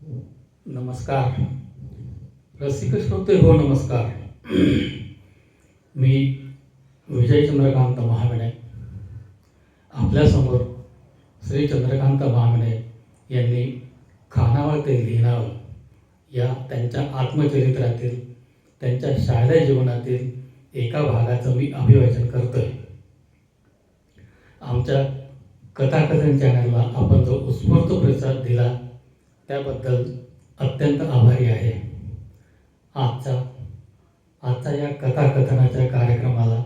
नमस्कार. रसिक श्रोते हो नमस्कार. मी विजय चंद्रकांत महाविणे आपल्यासमोर श्री चंद्रकांत महाविणे यांनी खानावळ ते लिहिणावं या त्यांच्या आत्मचरित्रातील त्यांच्या शालेय जीवनातील एका भागाचं मी अभिवाचन करतोय. आमच्या कथाकथन चॅनलला आपण जो उत्स्फूर्त प्रतिसाद दिला त्याबद्दल अत्यंत आभारी आहे. आजचा आजच्या या कथाकथनाच्या कार्यक्रमाला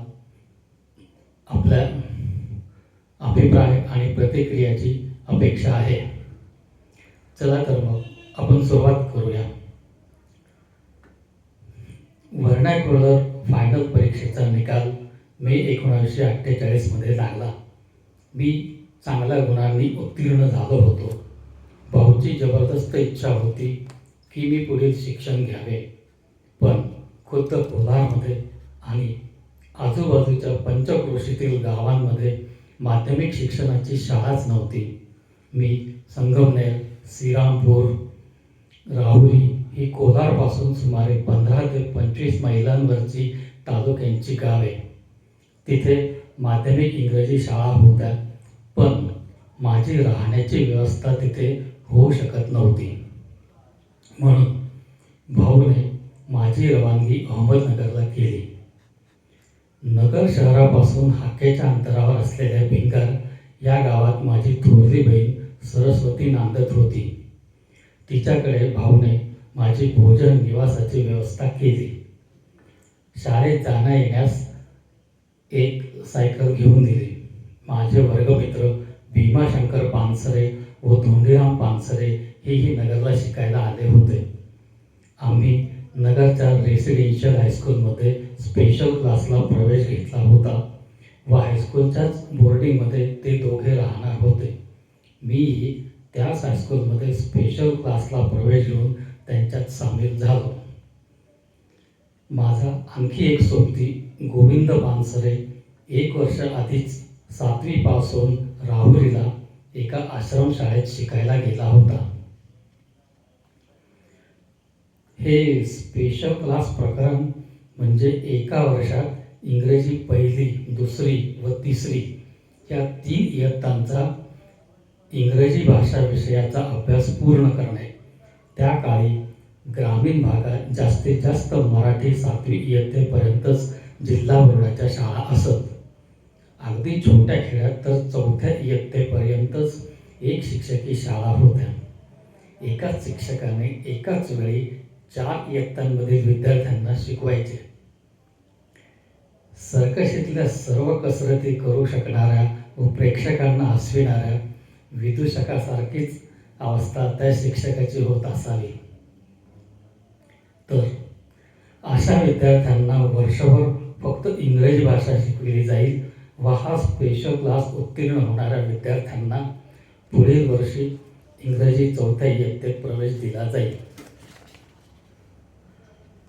आपल्या अभिप्राय आणि प्रतिक्रियाची अपेक्षा आहे. चला तर मग आपण सुरुवात करूया. व्हर्नॅक्युलर फायनल परीक्षेचा निकाल मे एकोणावीसशे अठ्ठेचाळीसमध्ये लागला. मी चांगल्या गुणांनी उत्तीर्ण झालो होतो. भाऊची जबरदस्त इच्छा होती की मी पुढील शिक्षण घ्यावे. पण खुद्द कोल्हारमध्ये आणि आजूबाजूच्या पंचक्रोशीतील गावांमध्ये माध्यमिक शिक्षणाची शाळाच नव्हती. मी संगमनेर श्रीरामपूर राहुरी ही कोलारपासून सुमारे पंधरा ते पंचवीस मैलांवरची तालुक्यांची गावे. तिथे माध्यमिक इंग्रजी शाळा होत्या पण माझी राहण्याची व्यवस्था तिथे होऊ शकत नव्हती. म्हणून भाऊने माझी रवानगी अहमदनगरला केली. नगर शहरापासून हाकेच्या अंतरावर असलेल्या भिंगार या गावात माझी थोरली बहीण सरस्वती नांदत होती. तिच्याकडे भाऊने माझी भोजन निवासाची व्यवस्था केली. शाळेत जाण्या येण्यास एक सायकल घेऊन दिली माझे वर्गमित्र भीमाशंकर पानसरे व धोंडीराम पानसरे हेही नगरला शिकायला आले होते. आम्ही नगरच्या रेसिडेन्शियल हायस्कूलमध्ये स्पेशल क्लासला प्रवेश घेतला होता व हायस्कूलच्याच बोर्डिंगमध्ये ते दोघे राहणार होते. मीही त्याच हायस्कूलमध्ये स्पेशल क्लासला प्रवेश घेऊन त्यांच्यात सामील झालो. माझा आणखी एक सोबती गोविंद पानसरे एक वर्ष आधीच सातवी पास होऊन राहुरीला एका आश्रमशाळेत शिकायला गेला होता. हे स्पेशल क्लास प्रकरण म्हणजे एका वर्षात इंग्रजी पहिली दुसरी व तिसरी या तीन इयत्तांचा इंग्रजी भाषा विषयाचा अभ्यास पूर्ण करणे. त्या काळी ग्रामीण भागात जास्तीत जास्त मराठी सातवी इयत्तेपर्यंतच जिल्हा बोर्डाच्या शाळा असत. अगदी छोट्या खेळात तर चौथ्या इयत्तेपर्यंतच एक शिक्षकी शाळा होत्या. एकाच शिक्षकाने एकाच वेळी चार इयत्तांमधील विद्यार्थ्यांना शिकवायचे. सर्कशीतल्या सर्व कसरती करू शकणाऱ्या व प्रेक्षकांना हसविणाऱ्या विदूषकासारखीच अवस्था त्या शिक्षकाची होत असावी. तर अशा विद्यार्थ्यांना वर्षभर फक्त इंग्रजी भाषा शिकवली जाईल व हा स्पेशल क्लास उत्तीर्ण होणाऱ्या विद्यार्थ्यांना पुढील वर्षी इंग्रजी चौथ्या इयत्तेत प्रवेश दिला जाईल.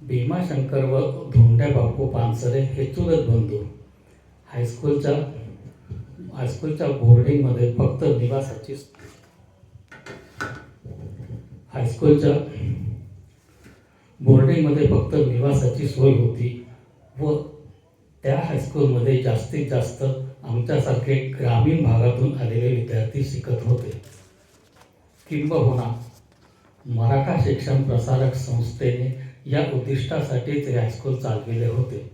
भीमाशंकर व धोंड्या बापू पानसरे हे चुलत बंधू. हायस्कूलच्या हायस्कूलच्या बोर्डिंगमध्ये फक्त निवासाची हायस्कूलच्या बोर्डिंगमध्ये फक्त निवासाची सोय होती व त्या हायस्कूलमध्ये जास्तीत जास्त आमच्यासारखे ग्रामीण भागातून आलेले विद्यार्थी शिकत होते. किंबहुना मराठा शिक्षण प्रसारक संस्थेने या उद्दिष्टासाठीच हायस्कूल चालविले होते.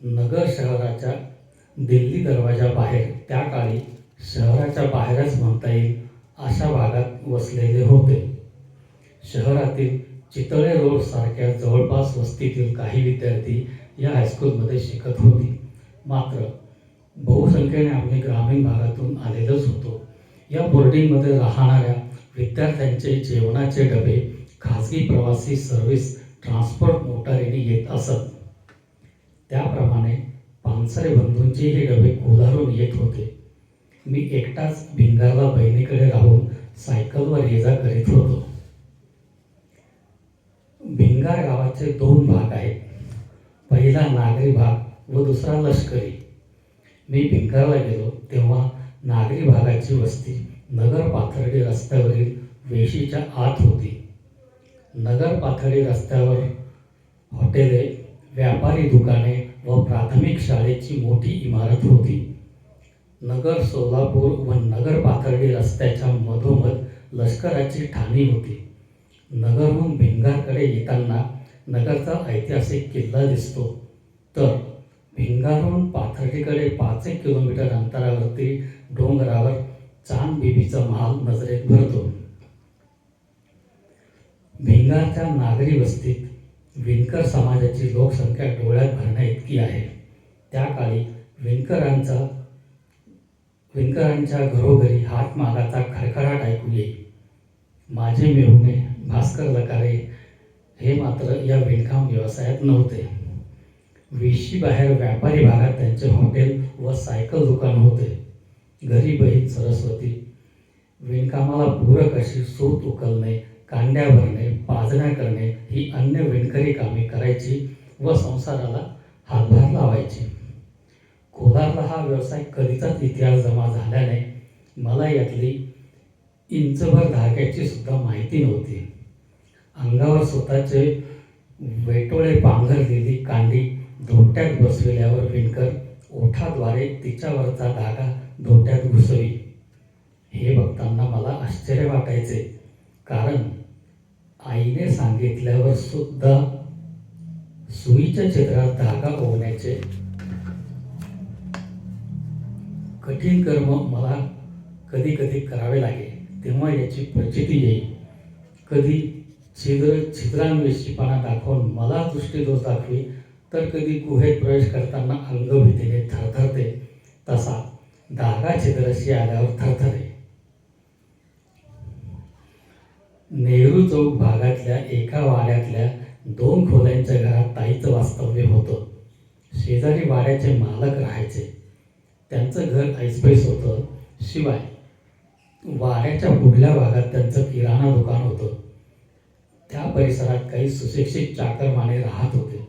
नगर शहराच्या दिल्ली दरवाजाबाहेर त्या काळी शहराच्या बाहेरच म्हणता येईल अशा भागात वसलेले होते. शहरातील चितळे रोड सारख्या जवळपास वस्तीतील काही विद्यार्थी या हायस्कूलमध्ये शिकत होती. मात्र बहुसंख्येने आम्ही ग्रामीण भागातून आलेलोच होतो. या बोर्डिंगमध्ये राहणाऱ्या विद्यार्थ्यांचे जेवणाचे डबे खाजगी प्रवासी सर्व्हिस ट्रान्सपोर्ट मोटारीने येत असत. त्याप्रमाणे पानसरे बंधूंचे हे डबे कोलारून येत होते. मी एकटाच भिंगारला बहिणीकडे राहून सायकलवर ये जा करीत होतो. भिंगार गावाचे दोन भाग आहेत. पहिला नागरी भाग व दुसरा लष्करी. मी भिंगारला गेलो तेव्हा नागरी भागाची वस्ती नगर पाथर्डी रस्त्यावरील वेशीच्या आत होती. नगर पाथर्डी रस्त्यावर हॉटेले व्यापारी दुकाने व प्राथमिक शाळेची मोठी इमारत होती. नगर सोलापूर व नगर पाथर्डी रस्त्याच्या मधोमध लष्कराची ठाणी होती. नगरहून भिंगारकडे येताना नगरचा ऐतिहासिक किल्ला दिसतो. तर भिंगारून पाथर्डीकडे पाच एक किलोमीटर अंतरावरती डोंगरावर चांद बीबीचा महाल नजरेत भरतो. भिंगारच्या नागरी वस्तीत विणकर समाजाची लोकसंख्या डोळ्यात भरण्या इतकी आहे. त्या काळी विणकरांचा विणकरांच्या घरोघरी हातमागाचा खडखडाट ऐकू येईल. माझे मिळवणे भास्कर लकारे हे मात्र या विणकाम व्यवसायात नव्हते. वेशीबाहेर व्यापारी भागात त्यांचे हॉटेल व सायकल दुकान होते. घरी बहीण सरस्वती विणकामाला पूरक अशी सूत उकलणे कांड्या भरणे पाजण्या करणे ही अन्य विणकरी कामे करायची व संसाराला हातभार लावायची. कोलारला हा व्यवसाय कधीचाच इतिहास जमा झाल्याने मला यातली इंचभर धाग्याची सुद्धा माहिती नव्हती. अंगावर स्वतःचे वेटोळे पांघरलेली कांडी धोट्यात बसविल्यावर विणकर ओठाद्वारे तिच्यावरचा धागा धोट्यात घुसवी. हे बघताना मला आश्चर्य वाटायचे कारण आईने सांगितल्यावर सुद्धा सुईच्या छिद्रात धागा पोहण्याचे कठीण कर्म मला कधी कधी करावे लागेल तेव्हा याची प्रचिती येईल. कधी छिद्र छिद्रांवेशीपणा दाखवून मला दृष्टीदोष दाखवी तर कधी गुहेत प्रवेश करताना अंग भीतीने थरथरते तसा धागा छिद्रशी आल्यावर थरथरे. नेहरू चौक भागातल्या एका वाड्यातल्या दोन खोल्यांच्या घरात ताईचं वास्तव्य होतं. शेजारी वाड्याचे मालक राहायचे. त्यांचं घर ऐसपैस होतं. शिवाय वाड्याच्या पुढल्या भागात त्यांचं किराणा दुकान होतं. त्या परिसरात काही सुशिक्षित चाकरमाने राहत होते.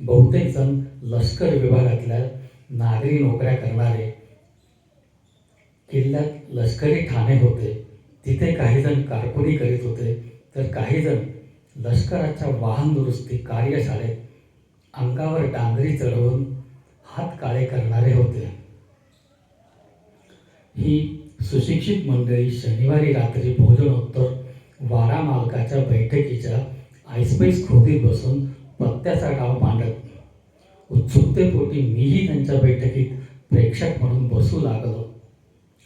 बहुतेक जण लष्कर विभागातल्या नागरी नोकऱ्या करणारे किल्ल्यात लष्करी ठाणे होते. तिथे काही जण कारकुनी करीत होते. तर काही जण लष्कराच्या वाहन दुरुस्ती कार्यशाळेत अंगावर डांगरी चढवून हात काळे करणारे होते. ही सुशिक्षित मंडळी शनिवारी रात्री भोजनोत्तर वारा मालकाच्या बैठकीच्या आईस्पेस खोलीत बसून पत्त्याचा डाव मांडत उत्सुकतेपोटी मीही त्यांच्या बैठकीत प्रेक्षक म्हणून बसू लागलो.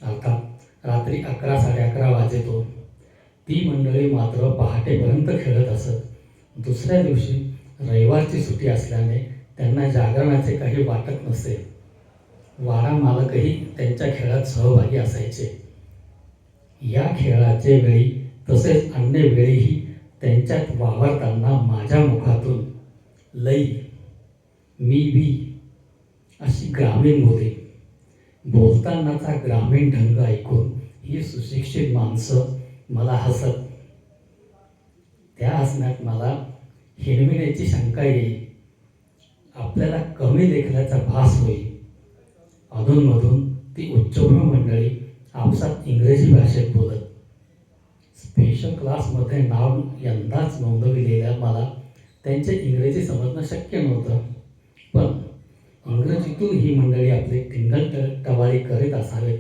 अर्थात रात्री अकरा साडे अकरा वाजेतो. ती मंडळी मात्र पहाटेपर्यंत खेळत असत. दुसऱ्या दिवशी रविवारची सुट्टी असल्याने त्यांना जागरणाचे काही वाटत नसे. वारा मालकही त्यांच्या खेळात सहभागी असायचे. या खेळाचे वेळी तसेच अन्य वेळीही त्यांच्यात वावरताना माझ्या मुखातून लई मी बी अशी ग्रामीण होते. बोलतानाचा ग्रामीण ढंग ऐकून ही सुशिक्षित माणसं मला हसत. त्या हसण्यात मला हिरविण्याची शंका येईल. आपल्याला कमी लेखल्याचा भास होईल. अधूनमधून ती उच्चभ्रू मंडळी आपसात इंग्रजी भाषेत बोलत स्पेशल क्लासमध्ये नाव यंदाच नोंदविलेल्या मला त्यांचे इंग्रजी समजणं शक्य नव्हतं. पण इंग्रजीतून ही मंडळी आपले टिंगल ट टवाळी करीत असावेत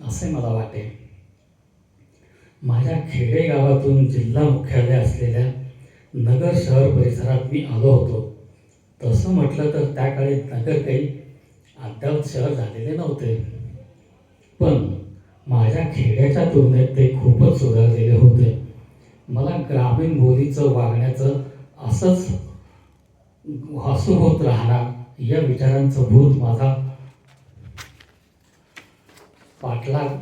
असे मला वाटे. माझ्या खेडेगावातून जिल्हा मुख्यालय असलेल्या नगर शहर परिसरात मी आलो होतो. तसं म्हटलं तर त्या काळी नगर काही अद्याप शहर झालेले नव्हते. पण माझ्या खेड्याच्या तुलनेत ते खूपच सुधारलेले होते. मला ग्रामीण बोलीचं वागण्याचं असंच हसू होत राहणार या विचारांचं भूत माझा पाठलाग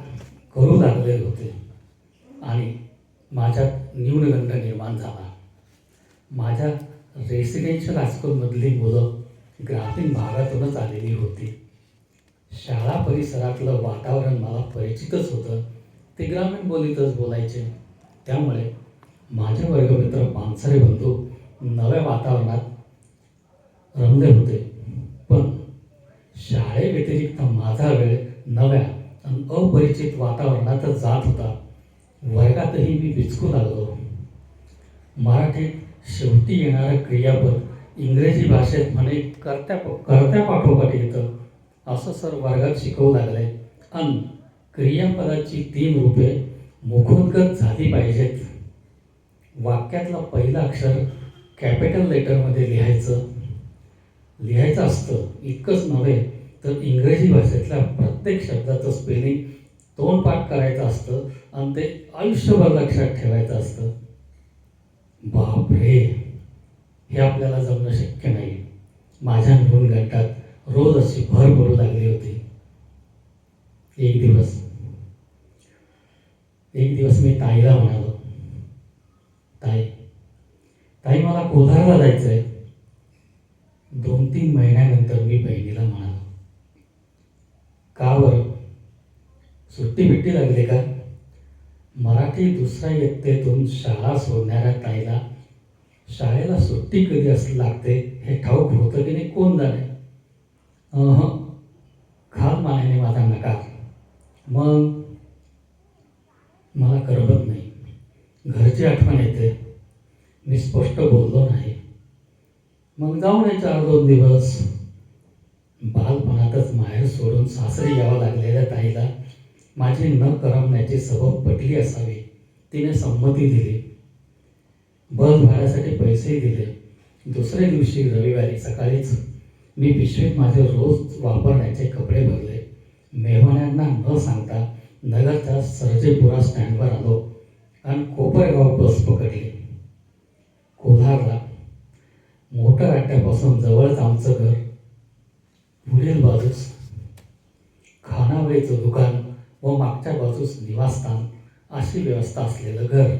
करू लागले होते आणि माझ्यात न्यूनगंड निर्माण झाला. माझ्या रेसिडेन्शियल हायस्कूलमधली मुलं ग्रामीण भागातूनच आलेली होती. शाळा परिसरातलं वातावरण मला परिचितच होतं. ते ग्रामीण बोलीतच बोलायचे. त्यामुळे माझे वर्गमित्र पानसरे बंधू नव्या वातावरणात रमले होते. पण शाळेव्यतिरिक्त माझा वेळ नव्या आणि अपरिचित वातावरणातच जात होता. वर्गातही मी विचकू लागलो. मराठीत शेवटी येणारं क्रियापद इंग्रजी भाषेत म्हणे करत्या करत्या पाठोपाठ येतं. असं सर वर्गात शिकवू लागले. आणि क्रियापदाची तीन रूपे मुखोद्गत झाली पाहिजेत. वाक्यातला पहिलं अक्षर कॅपिटल लेटरमध्ये लिहायचं. लिहायचं असतं इतकंच नव्हे तर इंग्रजी भाषेतल्या प्रत्येक शब्दाचं स्पेलिंग तोंडपाठ करायचं असतं आणि ते आयुष्यभर लक्षात ठेवायचं असतं. बापरे! हे आपल्याला जमणं शक्य नाही. माझ्या नोंद गटात रोज अशी भर पडू लागली होती. एक दिवस. एक दिवस मी ताईला म्हणालो. ताई ताई मला कोल्हारला जायचं आहे दोन तीन महिन्यानंतर मी बहिणीला म्हणालो. का बरं? सुट्टी बिट्टी लागली का? मराठी दुसऱ्या इयत्तेतून शाळा सोडणाऱ्या ताईला शाळेला सुट्टी कधी असं लागते हे ठाऊक होतं की नाही कोण जाणे? खाल मानेने माझा नकार मग मला करमत नाही. घरची आठवण येते. मी स्पष्ट बोललो नाही. मग जाऊन हे चार दोन दिवस. बालपणातच माहेर सोडून सासरी यावं लागलेल्या ताईला माझी न करमण्याची सबब पटली असावी. तिने संमती दिली. बस भाड्यासाठी पैसेही दिले. दुसऱ्या दिवशी रविवारी सकाळीच मी पिशवीत माझे रोज वापरण्याचे कपडे भरले मेहमानांना न सांगता नगरच्या सरजेपुरा स्टँडवर आलो आणि कोपरगाव बस पकडली. कोल्हारला मोटर अड्ड्यापासून जवळच आमचं घर. पुढील बाजूस खानावळीचं दुकान व मागच्या बाजूस निवासस्थान अशी व्यवस्था असलेलं घर.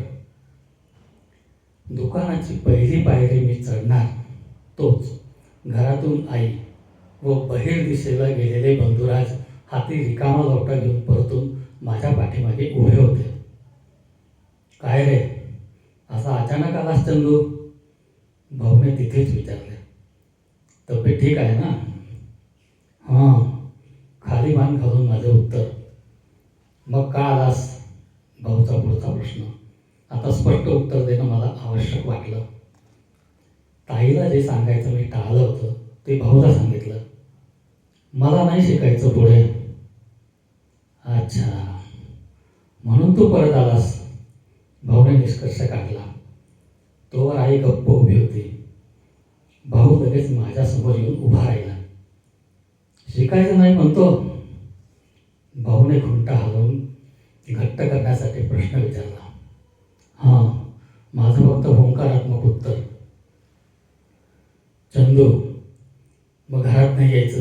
दुकानाची पहिली पायरी मी चढणार तोच. घरातून आई व बहिर दिशेला गेलेले बंधुराज हाती रिकामा लोटा घेऊन परतून माझ्या पाठीमागे उभे होते. काय रे? असा अचानक आलास चंदू? भाऊने तिथेच विचारले. तब्येत ठीक आहे ना? हां खाली मान घालून माझं उत्तर. मग का आलास? भाऊचा पुढचा प्रश्न. आता स्पष्ट उत्तर देणं मला आवश्यक वाटलं. ताईला जे सांगायचं मी टाळलं होतं ते भाऊला सांगितलं. मला नाही शिकायचं पुढे. अच्छा. म्हणून तू परत आलास. भाऊने निष्कर्ष काढला. तोवर आई गप्प उभी होती. भाऊ लगेच माझ्यासमोर येऊन उभा राहिला. शिकायचं नाही म्हणतो. भाऊने खुंटा हलवून घट्ट करण्यासाठी प्रश्न विचारला. हां माझं फक्त होंकारात्मक उत्तर. चंदू मग घरात नाही यायचं.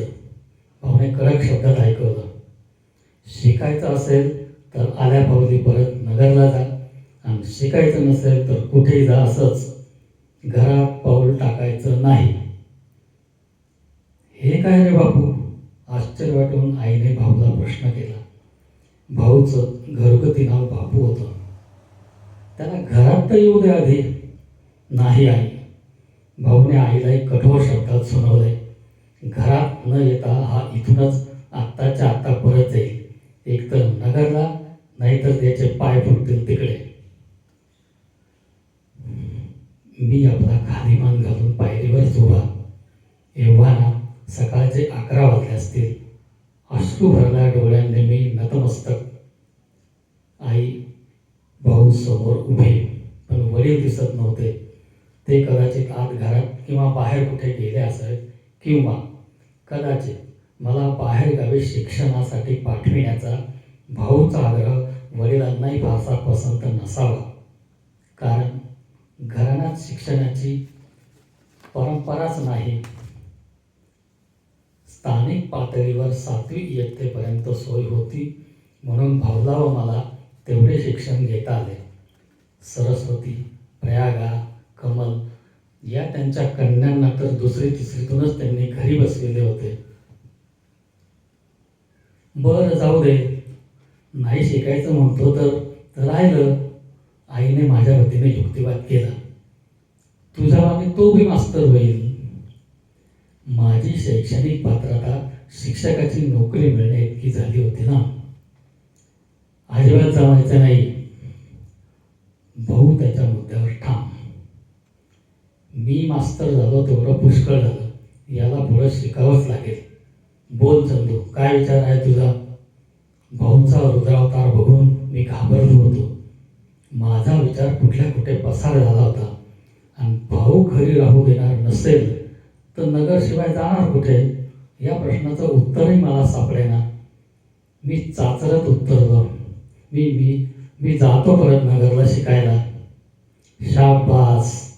भाऊने कडक शब्दात ऐकवलं. शिकायचं असेल तर आल्या पावली परत नगरला जा. आणि शिकायचं नसेल तर कुठेही जा असंच. घरात पाऊल टाकायचं नाही. हे काय रे बापू? आश्चर्य वाटून आईने भाऊला प्रश्न केला. भाऊचं घरगुती नाव बापू होतं. त्याला घरात तर येऊ दे आधी. नाही आई. भाऊने आईला एक कठोर शब्दात सुनावले घरात न येता हा इथूनच आत्ताच्या आत्ता परत जाईल एकतर नगरला नाहीतर त्याचे पाय फुटतील तिकडे. मी आपला खालीमान घालून पायरीवर उभा. एव्हा ना सकाळचे अकरा वाजले असतील. अश्रू भरल्या डोळ्यांनी मी नतमस्तक. आई भाऊ समोर उभे पण वडील दिसत नव्हते. ते कदाचित आत घरात किंवा बाहेर कुठे गेले असावेत किंवा कदाचित मला बाहेरगावी शिक्षणासाठी पाठविण्याचा भाऊचा आग्रह वडिलांनाही फारसा पसंत नसावा. कारण घराण्यात शिक्षणाची परंपराच नाही. स्थानिक पातळीवर सातवी इयत्तेपर्यंत सोय होती म्हणून भाऊला व मला तेवढे शिक्षण घेता आले. सरस्वती प्रयागा कमल या त्यांच्या कन्यांना तर दुसरी तिसरीतूनच त्यांनी घरी बसलेले होते. बरं जाऊ दे. नाही शिकायचं म्हणतो तर राहिलं. आईने माझ्या वतीने युक्तिवाद केला. तुझ्या मागे तो बी मास्तर होईल. माझी शैक्षणिक पात्रता शिक्षकाची नोकरी मिळणे इतकी झाली होती ना. अजिबात जमायचं नाही. भाऊ त्याच्या मुद्द्यावर मी मास्तर झालो तेवढं पुष्कळ झालं. याला पुढं शिकावंच लागेल. बोल चंदू काय विचार आहे तुझा? भाऊंचा रुद्रावतार बघून मी घाबरलो होतो. माझा विचार कुठल्या कुठे पसार झाला होता. आणि भाऊ घरी राहू देणार नसेल तर नगरशिवाय जाणार कुठे? या प्रश्नाचं उत्तरही मला सापडेना. मी चाचरत उत्तरलो. मी मी मी जातो परत नगरला शिकायला. शाबास.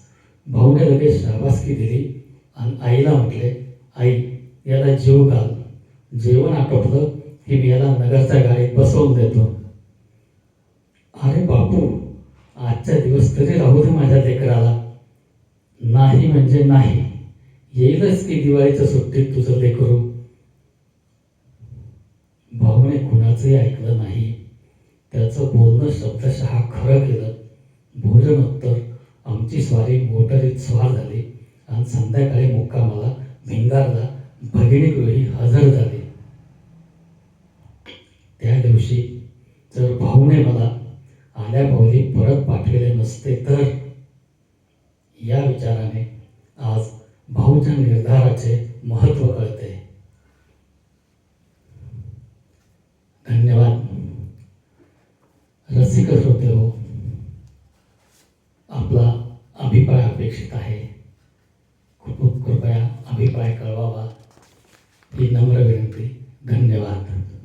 भाऊने लगेच शाबासकी दिली आणि आईला म्हटले आई याला जीव घाल. जेवण आटोपलं की मी याला नगरच्या गाडीत बसवून देतो. अरे बापू आजच्या दिवस तरी राहू दे माझ्या लेकराला. नाही म्हणजे नाही. येईलच की दिवाळीच्या सुट्टीत तुझं लेकरू. भाऊने कुणाचंही ऐकलं नाही. त्याचं बोलणं शब्दशः खरं केलं. भोजनोत्तर आमची स्वारी मोटारीत स्वार झाली. आणि संध्याकाळी मुक्कामाला भिंगारला भगिनी गृही हजर झाले. त्या दिवशी जर भाऊने मला आल्या भाऊली परत पाठविले नसते तर? या विचाराने आज भाऊच्या निर्धाराचे महत्त्व कळते. धन्यवाद. रसिक श्रोते हो. आपला अभिप्राय अपेक्षित आहे. खूप कृपया अभिप्राय कळवावा. ही नम्र विनंती. धन्यवाद.